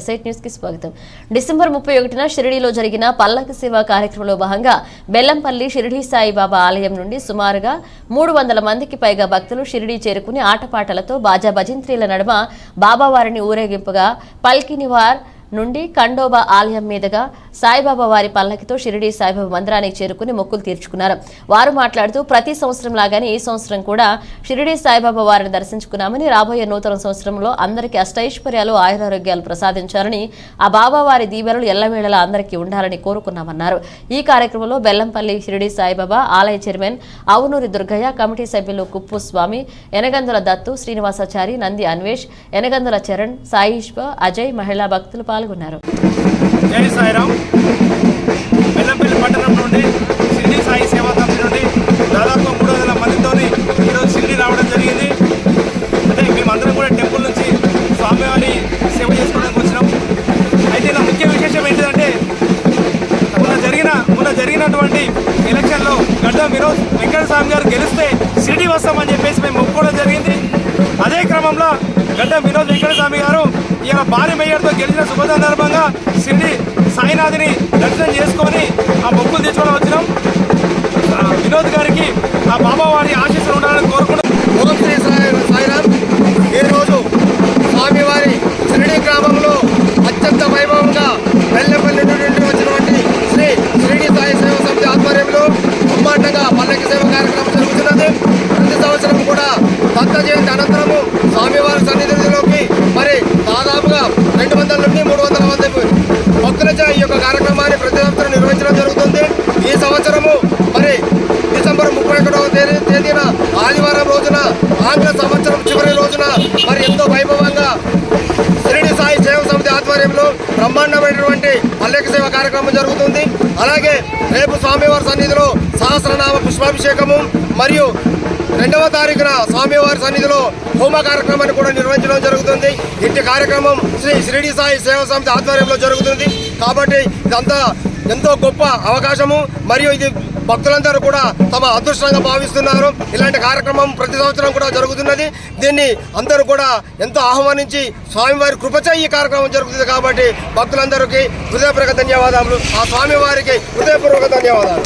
ఎస్ఐట్ న్యూస్కి స్వాగతం. డిసెంబర్ ముప్పై ఒకటిన షిరిడీలో జరిగిన పల్లక సేవ కార్యక్రమంలో భాగంగా బెల్లంపల్లి షిరిడీ సాయిబాబా ఆలయం నుండి సుమారుగా మూడు వందల మందికి పైగా భక్తులు షిరిడీ చేరుకుని ఆటపాటలతో బాజా భజంత్రీల నడుమ బాబావారిని ఊరేగింపుగా పల్కినివార్ నుండి ఖండోబా ఆలయం మీదుగా సాయిబాబా వారి పల్లకితో షిరిడీ సాయిబాబా మందిరానికి చేరుకుని మొక్కులు తీర్చుకున్నారు. వారు మాట్లాడుతూ ప్రతి సంవత్సరం లాగానే ఈ సంవత్సరం కూడా షిరిడి సాయిబాబా వారిని దర్శించుకున్నామని రాబోయే నూతన సంవత్సరంలో అందరికీ అష్టైశ్వర్యాలు ఆయురారోగ్యాలు ప్రసాదించారని ఆ బాబా వారి దీవెనలు ఎల్లవేళలా అందరికీ ఉండాలని కోరుకున్నామన్నారు. ఈ కార్యక్రమంలో బెల్లంపల్లి షిరిడి సాయిబాబా ఆలయ చైర్మన్ అవునూరి దుర్గయ్య కమిటీ సభ్యులు కుప్పు స్వామి ఎనగందుల దత్తు శ్రీనివాసాచారి నంది అన్వేష్ ఎనగందుల చరణ్ సాయిష్బ అజయ్ మహిళా భక్తులు పాల్గొన్నారు. జై సాయిరామ్ బెల్లంపల్లి పట్టణం నుండి షిరిడి సాయి సేవా సమితి నుండి దాదాపు మూడు వందల మందితోని ఈరోజు షిరిడి రావడం జరిగింది. అంటే మేమందరం కూడా టెంపుల్ నుంచి స్వామివారి సేవ చేసుకోవడానికి వచ్చినాం. అయితే ఇలా ముఖ్య విశేషం ఏంటిదంటే మొన్న జరిగిన మొన్న జరిగినటువంటి ఎలక్షన్లో గడ్డ విరోజ్ వెంకట స్వామి గారు గెలిస్తే షిరిడి వస్తామని చెప్పేసి మేము ఒప్పుకోవడం జరిగింది. అదే క్రమంలో గడ్డ వినోద్ వెంకట స్వామి గారు ఇలా భారీ మేయర్తో గెలిచిన శుభ సందర్భంగా షిరిడి సాయినాథిని దర్శనం చేసుకొని ఆ మొక్కులు తీసుకోవడం వచ్చినాం. ఆ వినోద్ గారికి ఆ బాబావారి వారి రెండు వందల నుండి మూడు వందల మంది భక్తులచ ఈ యొక్క కార్యక్రమాన్ని ప్రతి సంవత్సరం నిర్వహించడం జరుగుతుంది. ఈ సంవత్సరము మరి డిసెంబర్ ముప్పై ఒకటవ తేదీ తేదీన ఆదివారం రోజున ఆంగ్ల సంవత్సరం చివరి పల్లెక సేవ కార్యక్రమం జరుగుతుంది. అలాగే రేపు స్వామివారి సన్నిధిలో సహస్రనామ పుష్పాభిషేకము మరియు రెండవ తారీఖున స్వామివారి సన్నిధిలో హోమ కార్యక్రమాన్ని కూడా నిర్వహించడం జరుగుతుంది. ఇంటి కార్యక్రమం శ్రీ షిరిడి సాయి సేవ సమితి ఆధ్వర్యంలో జరుగుతుంది. కాబట్టి ఇదంతా ఎంతో గొప్ప అవకాశము. మరియు ఇది భక్తులందరూ కూడా తమ అదృష్టంగా భావిస్తున్నారు. ఇలాంటి కార్యక్రమం ప్రతి సంవత్సరం కూడా జరుగుతున్నది. దీన్ని అందరూ కూడా ఎంతో ఆహ్వానించి స్వామివారి కృపచే ఈ కార్యక్రమం జరుగుతుంది కాబట్టి భక్తులందరికీ హృదయపూర్వక ధన్యవాదాలు ఆ స్వామివారికి హృదయపూర్వక ధన్యవాదాలు.